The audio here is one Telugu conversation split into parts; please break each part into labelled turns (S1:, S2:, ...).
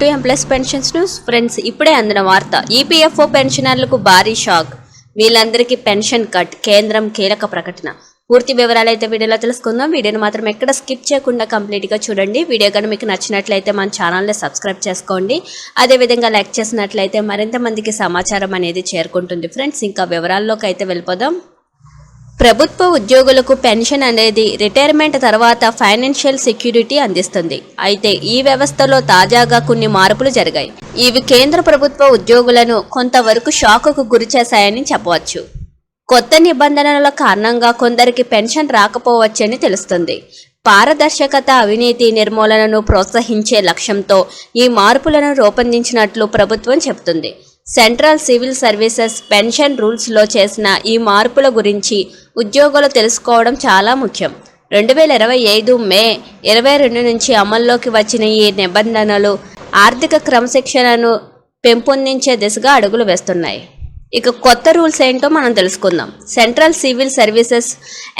S1: To employees pensions news. Friends ఇప్పుడే అందిన వార్త. ఈపీఎఫ్ఓ పెన్షనర్లకు భారీ షాక్. వీళ్ళందరికీ పెన్షన్ కట్. కేంద్రం కీలక ప్రకటన. పూర్తి వివరాలు అయితే వీడియోలో తెలుసుకుందాం. వీడియోని మాత్రం ఎక్కడ స్కిప్ చేయకుండా కంప్లీట్గా చూడండి. వీడియో కానీ మీకు నచ్చినట్లయితే మన ఛానల్ని సబ్స్క్రైబ్ చేసుకోండి. అదేవిధంగా లైక్ చేసినట్లయితే మరింత మందికి సమాచారం అనేది చేరుకుంటుంది. ఫ్రెండ్స్ ఇంకా వివరాల్లోకి అయితే వెళ్ళిపోదాం. ప్రభుత్వ ఉద్యోగులకు పెన్షన్ అనేది రిటైర్మెంట్ తర్వాత ఫైనాన్షియల్ సెక్యూరిటీ అందిస్తుంది. అయితే ఈ వ్యవస్థలో తాజాగా కొన్ని మార్పులు జరిగాయి. ఇవి కేంద్ర ప్రభుత్వ ఉద్యోగులను కొంతవరకు షాకుకు గురిచేశాయని చెప్పవచ్చు. కొత్త నిబంధనల కారణంగా కొందరికి పెన్షన్ రాకపోవచ్చని తెలుస్తుంది. పారదర్శకత అవినీతి నిర్మూలనను ప్రోత్సహించే లక్ష్యంతో ఈ మార్పులను రూపొందించినట్లు ప్రభుత్వం చెబుతుంది. సెంట్రల్ సివిల్ సర్వీసెస్ పెన్షన్ రూల్స్లో చేసిన ఈ మార్పుల గురించి ఉద్యోగులు తెలుసుకోవడం చాలా ముఖ్యం. రెండు వేల ఇరవై ఐదు మే ఇరవై రెండు నుంచి అమల్లోకి వచ్చిన ఈ నిబంధనలు ఆర్థిక క్రమశిక్షణను పెంపొందించే దిశగా అడుగులు వేస్తున్నాయి. ఇక కొత్త రూల్స్ ఏంటో మనం తెలుసుకుందాం. Central civil services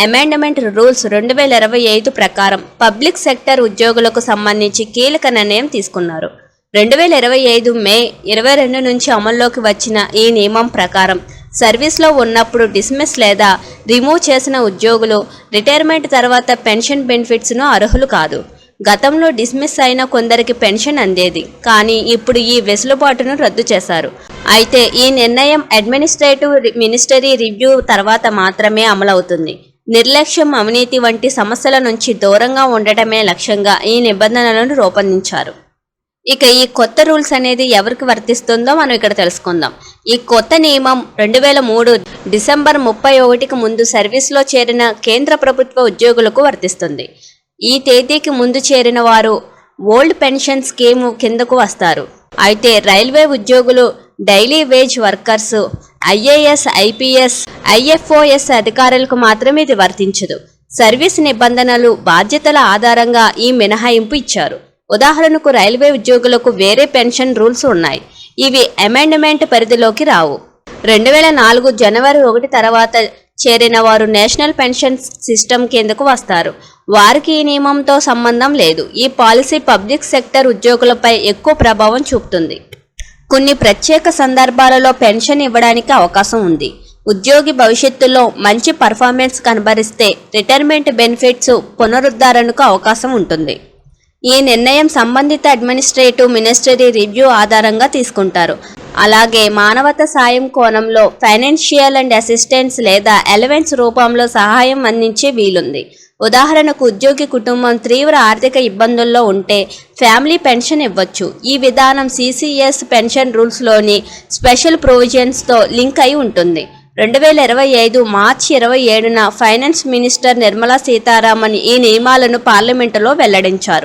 S1: amendment rules రెండు వేల ఇరవై ఐదు ప్రకారం పబ్లిక్ సెక్టర్ ఉద్యోగులకు సంబంధించి కీలక నిర్ణయం తీసుకున్నారు. రెండు వేల ఇరవై ఐదు మే ఇరవై రెండు నుంచి అమల్లోకి వచ్చిన ఈ నియమం ప్రకారం సర్వీస్లో ఉన్నప్పుడు డిస్మిస్ లేదా రిమూవ్ చేసిన ఉద్యోగులు రిటైర్మెంట్ తర్వాత పెన్షన్ బెనిఫిట్స్ను అర్హులు కాదు. గతంలో డిస్మిస్ అయిన కొందరికి పెన్షన్ అందేది. కానీ ఇప్పుడు ఈ వెసులుబాటును రద్దు చేశారు. అయితే ఈ నిర్ణయం అడ్మినిస్ట్రేటివ్ మినిస్టరీ రివ్యూ తర్వాత మాత్రమే అమలవుతుంది. నిర్లక్ష్యం అవినీతి వంటి సమస్యల నుంచి దూరంగా ఉండటమే లక్ష్యంగా ఈ నిబంధనలను రూపొందించారు. ఇక ఈ కొత్త రూల్స్ అనేది ఎవరికి వర్తిస్తుందో మనం ఇక్కడ తెలుసుకుందాం. ఈ కొత్త నియమం రెండు వేల మూడు డిసెంబర్ ముప్పై ఒకటికి ముందు సర్వీస్లో చేరిన కేంద్ర ప్రభుత్వ ఉద్యోగులకు వర్తిస్తుంది. ఈ తేదీకి ముందు చేరిన వారు ఓల్డ్ పెన్షన్ స్కీమ్ కిందకు వస్తారు. అయితే రైల్వే ఉద్యోగులు daily wage workers IAS IPS IFOS అధికారులకు మాత్రమే ఇది వర్తించదు. సర్వీస్ నిబంధనలు బాధ్యతల ఆధారంగా ఈ మినహాయింపు ఇచ్చారు. ఉదాహరణకు రైల్వే ఉద్యోగులకు వేరే పెన్షన్ రూల్స్ ఉన్నాయి. ఇవి అమెండ్మెంట్ పరిధిలోకి రావు. రెండు వేల నాలుగు జనవరి ఒకటి తర్వాత చేరిన వారు నేషనల్ పెన్షన్ సిస్టమ్ కిందకు వస్తారు. వారికి ఈ నియమంతో సంబంధం లేదు. ఈ పాలసీ పబ్లిక్ సెక్టర్ ఉద్యోగులపై ఎక్కువ ప్రభావం చూపుతుంది. కొన్ని ప్రత్యేక సందర్భాలలో పెన్షన్ ఇవ్వడానికి అవకాశం ఉంది. ఉద్యోగి భవిష్యత్తులో మంచి పర్ఫార్మెన్స్ కనబరిస్తే రిటైర్మెంట్ బెనిఫిట్స్ పునరుద్ధరణకు అవకాశం ఉంటుంది. ఈ నిర్ణయం సంబంధిత అడ్మినిస్ట్రేటివ్ మినిస్టరీ రివ్యూ ఆధారంగా తీసుకుంటారు. అలాగే మానవత సాయం కోణంలో ఫైనాన్షియల్ అండ్ అసిస్టెన్స్ లేదా ఎలవెన్స్ రూపంలో సహాయం అందించే వీలుంది. ఉదాహరణకు ఉద్యోగి కుటుంబం తీవ్ర ఆర్థిక ఇబ్బందుల్లో ఉంటే ఫ్యామిలీ పెన్షన్ ఇవ్వచ్చు. ఈ విధానం సిసిఎస్ పెన్షన్ రూల్స్లోని స్పెషల్ ప్రొవిజన్స్తో లింక్ అయి ఉంటుంది. రెండు వేల ఇరవై ఐదు మార్చి ఇరవై ఏడున ఫైనాన్స్ మినిస్టర్ నిర్మలా సీతారామన్ ఈ నియమాలను పార్లమెంటులో వెల్లడించారు.